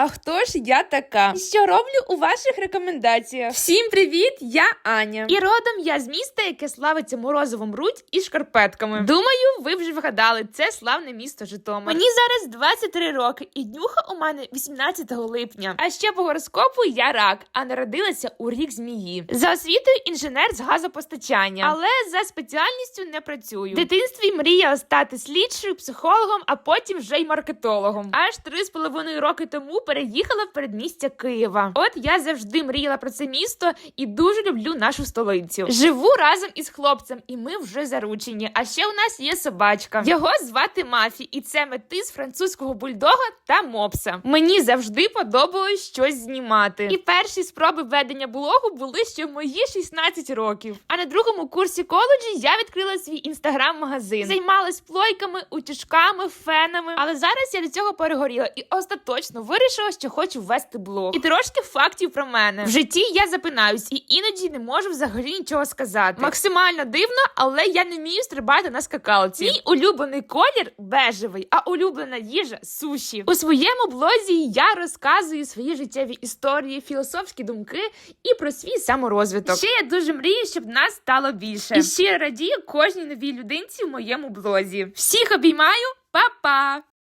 А хто ж я така? Що роблю у ваших рекомендаціях? Всім привіт! Я Аня. І родом я з міста, яке славиться морозовим руть і шкарпетками. Думаю, ви вже вгадали, це славне місто Житомир. Мені зараз 23 роки, і днюха у мене 18 липня. А ще по гороскопу я рак, а народилася у рік змії. За освітою інженер з газопостачання, але за спеціальністю не працюю. В дитинстві мріяла стати слідчою, психологом, а потім вже й маркетологом. Аж три з половиною роки тому переїхала в передмістя Києва. От я завжди мріяла про це місто і дуже люблю нашу столицю. Живу разом із хлопцем, і ми вже заручені. А ще у нас є собачка. Його звати Мафі, і це метис французького бульдога та мопса. Мені завжди подобалось щось знімати. І перші спроби ведення блогу були ще в мої 16 років. А на другому курсі коледжі я відкрила свій інстаграм-магазин. Займалась плойками, утюжками, фенами. Але зараз я до цього перегоріла і остаточно вирішила, що хочу ввести блог. І трошки фактів про мене. В житті я запинаюсь і іноді не можу взагалі нічого сказати. Максимально дивно, але я не вмію стрибати на скакалці. Мій улюблений колір бежевий, а улюблена їжа суші. У своєму блозі я розказую свої життєві історії, філософські думки і про свій саморозвиток. Ще я дуже мрію, щоб нас стало більше. І ще радію кожній новій людинці в моєму блозі. Всіх обіймаю, па-па!